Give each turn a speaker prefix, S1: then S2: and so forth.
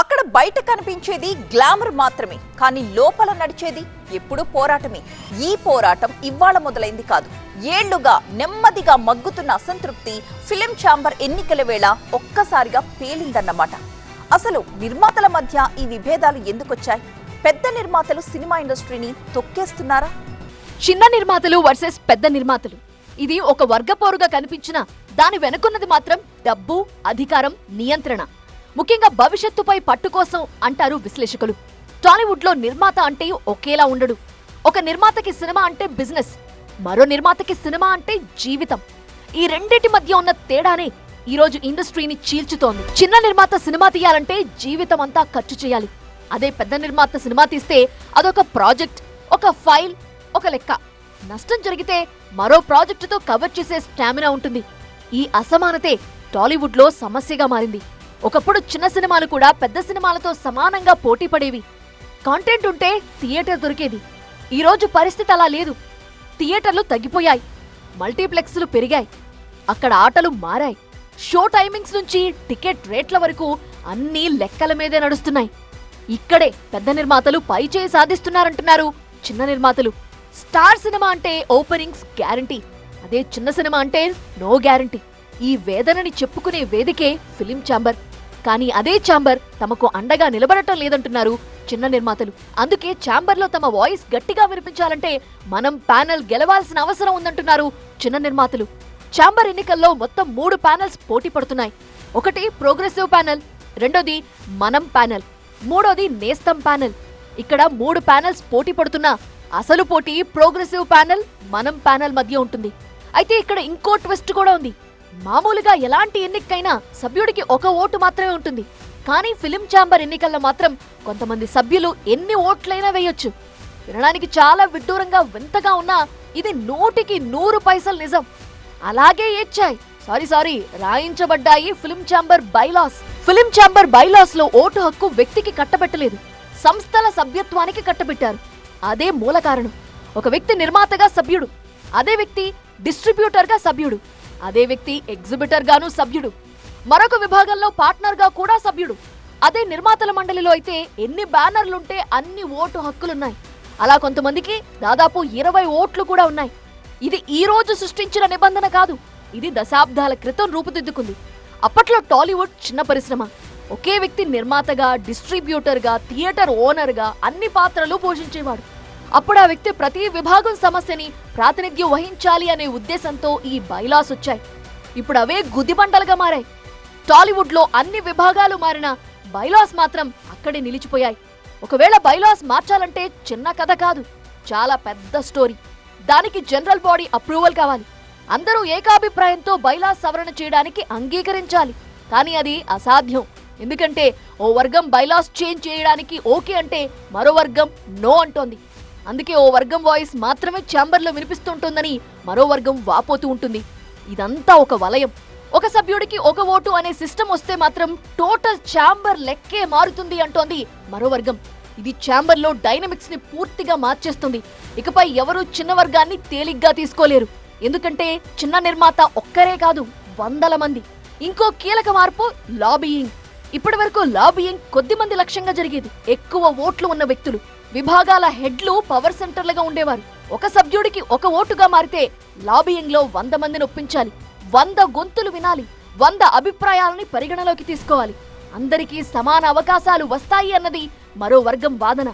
S1: అక్కడ బయట కనిపించేది గ్లామర్ మాత్రమే కానీ లోపల నడిచేది ఎప్పుడూ పోరాటమే. ఈ పోరాటం ఇవాళ మొదలైంది కాదు. ఏళ్ళుగా నెమ్మదిగా మగ్గుతున్న అసంతృప్తి ఫిలిం ఛాంబర్ ఎన్నికల వేళ ఒక్కసారిగా పేలిందన్నమాట. అసలు నిర్మాతల మధ్య ఈ విభేదాలు ఎందుకొచ్చాయి? పెద్ద నిర్మాతలు సినిమా ఇండస్ట్రీని తొక్కేస్తున్నారా?
S2: చిన్న నిర్మాతలు వర్సెస్ పెద్ద నిర్మాతలు. ఇది ఒక వర్గపోరుగా కనిపించిన దాని వెనుకున్నది మాత్రం డబ్బు అధికారం నియంత్రణ. ముఖ్యంగా భవిష్యత్తుపై పట్టు కోసం అంటారు విశ్లేషకులు. టాలీవుడ్లో నిర్మాత అంటే ఒకేలా ఉండడు. ఒక నిర్మాతకి సినిమా అంటే బిజినెస్ మరో నిర్మాతకి సినిమా అంటే జీవితం. ఈ రెండింటి మధ్య ఉన్న తేడానే ఈ రోజు ఇండస్ట్రీని చీల్చుతోంది. చిన్న నిర్మాత సినిమా తీయాలంటే జీవితం అంతా ఖర్చు చేయాలి. అదే పెద్ద నిర్మాత సినిమా తీస్తే అదొక ప్రాజెక్ట్ ఒక ఫైల్ ఒక లెక్క. నష్టం జరిగితే మరో ప్రాజెక్టుతో కవర్ చేసే స్టామినా ఉంటుంది. ఈ అసమానతే టాలీవుడ్లో సమస్యగా మారింది. ఒకప్పుడు చిన్న సినిమాలు కూడా పెద్ద సినిమాలతో సమానంగా పోటీ పడేవి. కాంటెంట్ ఉంటే థియేటర్ దొరికేది. ఈరోజు పరిస్థితి అలా లేదు. థియేటర్లు తగ్గిపోయాయి. మల్టీప్లెక్స్లు పెరిగాయి. అక్కడ ఆటలు మారాయి. షో టైమింగ్స్ నుంచి టికెట్ రేట్ల వరకు అన్నీ లెక్కల మీదే నడుస్తున్నాయి. ఇక్కడే పెద్ద నిర్మాతలు పై చేయి సాధిస్తున్నారంటున్నారు చిన్న నిర్మాతలు. స్టార్ సినిమా అంటే ఓపెనింగ్స్ గ్యారంటీ. అదే చిన్న సినిమా అంటే నో గ్యారంటీ. ఈ వేదనని చెప్పుకునే వేదికే ఫిలిం ఛాంబర్. కానీ అదే ఛాంబర్ తమకు అండగా నిలబడటం లేదంటున్నారు చిన్న నిర్మాతలు. అందుకే ఛాంబర్లో తమ వాయిస్ గట్టిగా వినిపించాలంటే మనం ప్యానెల్ గెలవాల్సిన అవసరం ఉందంటున్నారు చిన్న నిర్మాతలు. ఛాంబర్ ఎన్నికల్లో మొత్తం మూడు ప్యానెల్స్ పోటీ పడుతున్నాయి. ఒకటి ప్రోగ్రెసివ్ ప్యానెల్ రెండోది మనం ప్యానెల్ మూడోది నేస్తం ప్యానెల్. ఇక్కడ మూడు ప్యానెల్స్ పోటీ పడుతున్నా అసలు పోటీ ప్రోగ్రెసివ్ ప్యానెల్ మనం ప్యానెల్ మధ్య ఉంటుంది. అయితే ఇక్కడ ఇంకో ట్విస్ట్ కూడా ఉంది. మామూలుగా ఎలాంటి ఎన్నికైనా సభ్యుడికి ఒక ఓటు మాత్రమే ఉంటుంది. కానీ ఫిలిం ఛాంబర్ ఎన్నికల్లో మాత్రం కొంతమంది సభ్యులు ఎన్ని ఓట్లైనా వేయొచ్చు. వినడానికి చాలా విడ్డూరంగా వింతగా ఉన్నా ఇది నూటికి నూరు పైసలు నిజం. అలాగే ఏడ్చాయి. Sorry sorry రాయించబడ్డాయి film chamber bylaws. Film chamber బైలాస్లో ఓటు హక్కు వ్యక్తికి కట్టబెట్టలేదు. సంస్థల సభ్యత్వానికి కట్టబెట్టారు. అదే మూల కారణం. ఒక వ్యక్తి నిర్మాతగా సభ్యుడు. అదే వ్యక్తి డిస్ట్రిబ్యూటర్గా సభ్యుడు. అదే వ్యక్తి ఎగ్జిబిటర్ గాను సభ్యుడు. మరొక విభాగంలో పార్ట్నర్గా కూడా సభ్యుడు. అదే నిర్మాతల మండలిలో అయితే ఎన్ని బ్యానర్లుంటే అన్ని ఓటు హక్కులున్నాయి. అలా కొంతమందికి దాదాపు ఇరవై ఓట్లు కూడా ఉన్నాయి. ఇది ఈ రోజు సృష్టించిన నిబంధన కాదు. ఇది దశాబ్దాల క్రితం రూపుదిద్దుకుంది. అప్పట్లో టాలీవుడ్ చిన్న పరిశ్రమ. ఒకే వ్యక్తి నిర్మాతగా డిస్ట్రిబ్యూటర్గా థియేటర్ ఓనర్గా అన్ని పాత్రలు పోషించేవాడు. అప్పుడు ఆ వ్యక్తి ప్రతి విభాగం సమస్యని ప్రాతినిధ్యం వహించాలి అనే ఉద్దేశంతో ఈ బైలాస్ వచ్చాయి. ఇప్పుడు అవే గుదిబండలుగా మారాయి. టాలీవుడ్లో అన్ని విభాగాలు మారిన బైలాస్ మాత్రం అక్కడే నిలిచిపోయాయి. ఒకవేళ బైలాస్ మార్చాలంటే చిన్న కథ కాదు చాలా పెద్ద స్టోరీ. దానికి జనరల్ బాడీ అప్రూవల్ కావాలి. అందరూ ఏకాభిప్రాయంతో బైలాస్ సవరణ చేయడానికి అంగీకరించాలి. కానీ అది అసాధ్యం. ఎందుకంటే ఓ వర్గం బైలాస్ చేంజ్ చేయడానికి ఓకే అంటే మరో వర్గం నో అంటోంది. అందుకే ఓ వర్గం వాయిస్ మాత్రమే ఛాంబర్లో వినిపిస్తుంటుందని మరో వర్గం వాపోతూ ఉంటుంది. ఇదంతా ఒక వలయం. ఒక సభ్యుడికి ఒక ఓటు అనే సిస్టమ్ వస్తే మాత్రం టోటల్ ఛాంబర్ లెక్కే మారుతుంది అంటోంది మరో వర్గం. ఇది ఛాంబర్లో డైనమిక్స్ని పూర్తిగా మార్చేస్తుంది. ఇకపై ఎవరూ చిన్న వర్గాన్ని తేలిగ్గా తీసుకోలేరు. ఎందుకంటే చిన్న నిర్మాత ఒక్కరే కాదు వందల మంది. ఇంకో కీలక మార్పు లాబియింగ్. ఇప్పటి వరకు లాబియింగ్ కొద్ది మంది లక్ష్యంగా జరిగేది. ఎక్కువ ఓట్లు ఉన్న వ్యక్తులు. విభాగాల హెడ్లు పవర్ సెంటర్లుగా ఉండేవారు. ఒక సభ్యుడికి ఒక ఓటుగా మారితే లాబియింగ్లో వంద మందిని ఒప్పించాలి వంద గొంతులు వినాలి. వంద అభిప్రాయాలని పరిగణలోకి తీసుకోవాలి. అందరికీ సమాన అవకాశాలు వస్తాయి అన్నది మరో వర్గం వాదన.